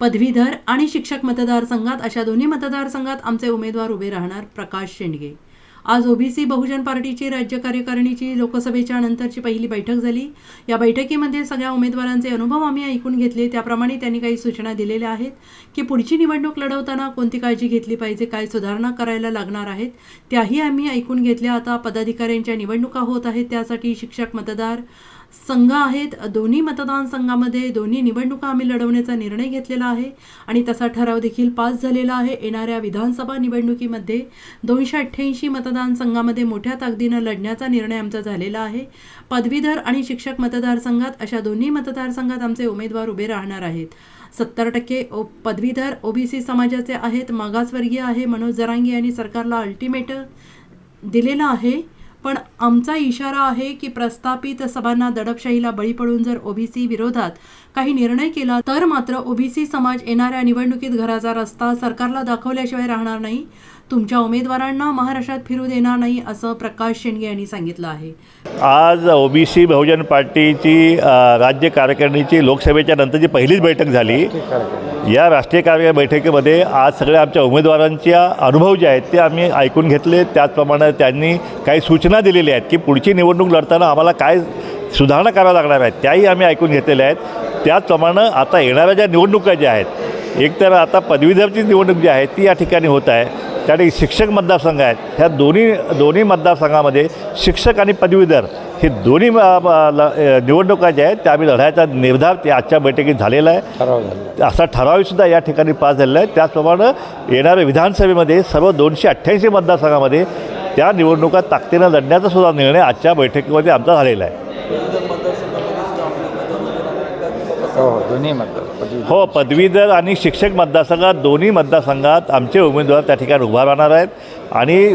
पदवीधर आणि शिक्षक मतदारसंघात अशा दोन्ही मतदारसंघात आमचे उमेदवार उभे राहणार प्रकाश शेंडगे. आज ओबीसी बहुजन पार्टीची राज्य कार्यकारिणीची लोकसभेच्या नंतरची पहिली बैठक झाली. या बैठकीमध्ये सगळ्या उमेदवारांचे अनुभव आम्ही ऐकून घेतले. त्याप्रमाणे त्यांनी काही सूचना दिलेल्या आहेत की पुढची निवडणूक लढवताना कोणती काळजी घेतली पाहिजे काय सुधारणा करायला लागणार आहेत त्याही आम्ही ऐकून घेतल्या. आता पदाधिकाऱ्यांच्या निवडणुका होत आहेत त्यासाठी शिक्षक मतदार संघ आहेत. दोन्ही मतदान संघामध्ये दोन्ही निवडणुका आम्ही लढवण्याचा निर्णय घेतलेला आहे. आणि तसा ठराव देखील पास झालेला आहे. येणाऱ्या विधानसभा निवडणुकीमध्ये दोनशे अठ्ठ्याऐंशी मतदान संघामध्ये मोठ्या ताकदीनं लढण्याचा निर्णय आमचा झालेला आहे. पदवीधर आणि शिक्षक मतदारसंघात अशा दोन्ही मतदारसंघात आमचे उमेदवार उभे राहणार आहेत. सत्तर टक्के ओ पदवीधर ओबीसी समाजाचे आहेत. मागासवर्गीय आहे. मनोज जरांगी यांनी सरकारला अल्टिमेट दिलेला आहे. पण आमचा इशारा आहे की प्रस्थापित सभांना दडपशाहीला बळी पडून जर ओबीसी विरोधात काही निर्णय केला तर मात्र ओबीसी समाज येणाऱ्या निवडणुकीत घराचा रस्ता सरकारला दाखवल्याशिवाय राहणार नाही. तुमच्या उमेदवारांना महाराष्ट्रात फिरू देणार नाही असं प्रकाश शेंडगे यांनी सांगितलं आहे. आज ओबीसी बहुजन पार्टीची राज्य कार्यकारिणीची लोकसभेच्या नंतरची पहिलीच बैठक झाली या राष्ट्रीय कार्य बैठकीमध्ये आज सगळ्या आमच्या उमेदवारांच्या अनुभव जे आहेत ते आम्ही ऐकून घेतले. त्याचप्रमाणे त्यांनी काही सूचना दिलेल्या आहेत की पुढची निवडणूक लढताना आम्हाला काय सुधारणा कराव्या लागणार आहेत त्याही आम्ही ऐकून घेतलेल्या आहेत. त्याचप्रमाणे आता येणाऱ्या ज्या निवडणुका ज्या आहेत एक तर आता पदवीधरची निवडणूक जी आहे ती या ठिकाणी होत आहे. त्या ठिकाणी शिक्षक मतदारसंघ आहेत. ह्या दोन्ही दोन्ही मतदारसंघामध्ये शिक्षक आणि पदवीधर हे दोन्ही निवडणुका ज्या आहेत त्या आम्ही लढायचा निर्धार त्या आजच्या बैठकीत झालेला आहे. असा ठरावसुद्धा या ठिकाणी पास झालेला आहे. त्याचप्रमाणे येणाऱ्या विधानसभेमध्ये सर्व दोनशे अठ्ठ्याऐंशी मतदारसंघामध्ये त्या निवडणुका ताकदीनं लढण्याचा सुद्धा निर्णय आजच्या बैठकीमध्ये आमचा झालेला आहे. हो हो दोन्ही मतदार हो पदवीधर आणि शिक्षक मतदारसंघात दोन्ही मतदारसंघात आमचे उमेदवार त्या ठिकाणी उभा राहणार आहेत. आणि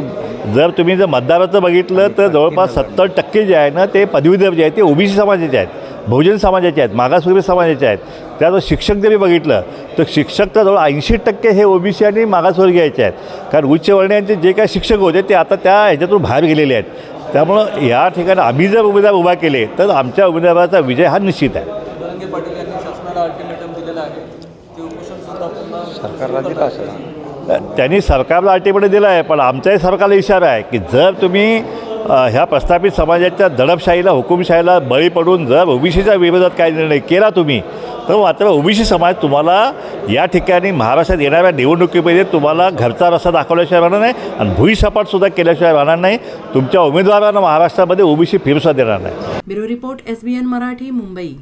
जर तुम्ही जर मतदाराचं बघितलं तर जवळपास सत्तर टक्के जे आहे ना ते पदवीधर जे आहेत ते ओबीसी समाजाचे आहेत बहुजन समाजाचे आहेत मागासवर्गीय समाजाचे आहेत. त्यावर शिक्षक जरी बघितलं तर शिक्षक तर जवळ ऐंशी टक्के हे ओबीसी आणि मागासवर्गीयाचे आहेत. कारण उच्चवर्णीयांचे जे काही शिक्षक होते ते आता त्या ह्याच्यातून बाहेर गेलेले आहेत. त्यामुळं या ठिकाणी आम्ही जर उमेदवार उभा केले तर आमच्या उमेदवाराचा विजय हा निश्चित आहे जरंगे पाटील यांनी शासनाला अल्टिमेटम दिलेलं आहे ते उपोषण सुद्धा पुन्हा सरकारला दिला असेल. त्यांनी सरकारला अटीपणे दिला आहे पण आमच्याही सरकारला इशारा आहे की जर तुम्ही ह्या प्रस्थापित समाजाच्या दडपशाहीला हुकुमशाहीला बळी पडून जर ओबीसीच्या विरोधात काही निर्णय केला तुम्ही तर मात्र ओबीसी समाज तुम्हाला या ठिकाणी महाराष्ट्रात येणाऱ्या निवडणुकीमध्ये तुम्हाला घरचा रस्ता दाखवल्याशिवाय राहणार नाही आणि भुईसपाटसुद्धा केल्याशिवाय राहणार नाही. तुमच्या उमेदवारांना महाराष्ट्रामध्ये ओबीसी फिरूसा देणार नाही. Bureau report S B N Marathi Mumbai.